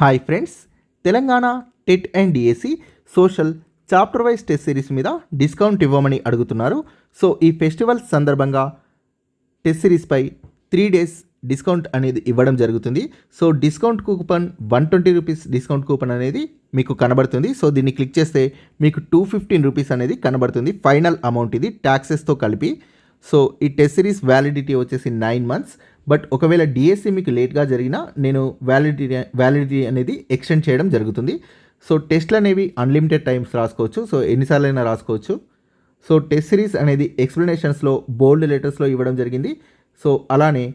Hi friends Telangana TET and DSC social chapter wise test series మీద discount ఇవ్వమని అడుగుతున్నారు. So ఈ festival సందర్భంగా టెస్ట్ సిరీస్పై త్రీ డేస్ డిస్కౌంట్ అనేది ఇవ్వడం జరుగుతుంది. So discount coupon one twenty rupees discount coupon అనేది మీకు కనబడుతుంది. సో దీన్ని క్లిక్ చేస్తే మీకు టూ ఫిఫ్టీన్ రూపీస్ అనేది కనబడుతుంది. ఫైనల్ అమౌంట్ ఇది ట్యాక్సెస్తో కలిపి. సో ఈ టెస్ట్ సిరీస్ వ్యాలిడిటీ వచ్చేసి నైన్ మంత్స్ బట్ ఒకవేళ డిఎస్సి మీకు లేట్గా జరిగినా నేను వ్యాలిడిటీ వ్యాలిడిటీ అనేది ఎక్స్టెండ్ చేయడం జరుగుతుంది. సో టెస్ట్లు అనేవి అన్లిమిటెడ్ టైమ్స్ రాసుకోవచ్చు. సో ఎన్నిసార్లు అయినా రాసుకోవచ్చు. సో టెస్ట్ సిరీస్ అనేది ఎక్స్ప్లెనేషన్స్లో బోల్డ్ లెటర్స్లో ఇవ్వడం జరిగింది. సో అలానే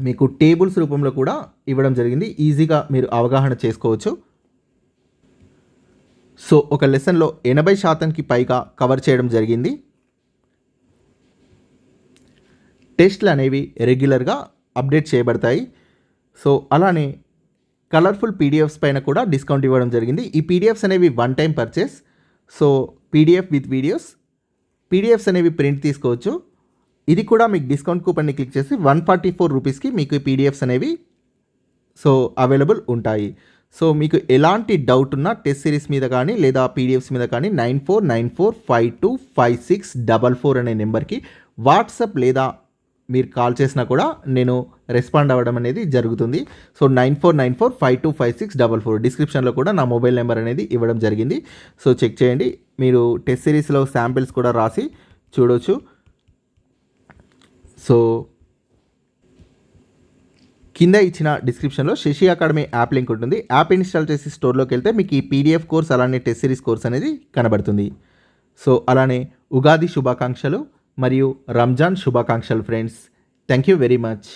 మీకు టేబుల్స్ రూపంలో కూడా ఇవ్వడం జరిగింది. ఈజీగా మీరు అవగాహన చేసుకోవచ్చు. సో ఒక లెసన్లో ఎనభై శాతంకి పైగా కవర్ చేయడం జరిగింది. టెస్ట్లు అనేవి రెగ్యులర్గా అప్డేట్ చేయబడతాయి. సో అలానే కలర్ఫుల్ పీడిఎఫ్స్ పైన కూడా డిస్కౌంట్ ఇవ్వడం జరిగింది. ఈ పీడిఎఫ్స్ అనేవి one time purchase. So PDF with videos. PDFs అనేవి ప్రింట్ తీసుకోవచ్చు. ఇది కూడా మీకు డిస్కౌంట్ కూపన్ని క్లిక్ చేసి వన్ ఫార్టీ ఫోర్ రూపీస్కి మీకు ఈ పీడిఎఫ్స్ అనేవి సో అవైలబుల్ ఉంటాయి. సో మీకు ఎలాంటి డౌట్ ఉన్నా టెస్ట్ సిరీస్ మీద కానీ లేదా పీడిఎఫ్స్ మీద కానీ nine four nine four five two five six double four అనే నెంబర్కి వాట్సాప్ లేదా మీరు కాల్ చేసినా కూడా నేను రెస్పాండ్ అవ్వడం అనేది జరుగుతుంది. So nine four nine four five two five six double four డిస్క్రిప్షన్లో కూడా నా మొబైల్ నెంబర్ అనేది ఇవ్వడం జరిగింది. సో చెక్ చేయండి. మీరు టెస్ట్ సిరీస్లో శాంపిల్స్ కూడా రాసి చూడవచ్చు సో కింద ఇచ్చిన డిస్క్రిప్షన్లో శశి అకాడమీ యాప్ లింక్ ఉంటుంది. యాప్ ఇన్స్టాల్ చేసి స్టోర్లోకి వెళ్తే మీకు ఈ పీడిఎఫ్ కోర్స్ అలానే టెస్ట్ సిరీస్ కోర్స్ అనేది కనబడుతుంది. సో అలానే ఉగాది శుభాకాంక్షలు. మరియు రంజాన్ శుభాకాంక్షలు friends thank you very much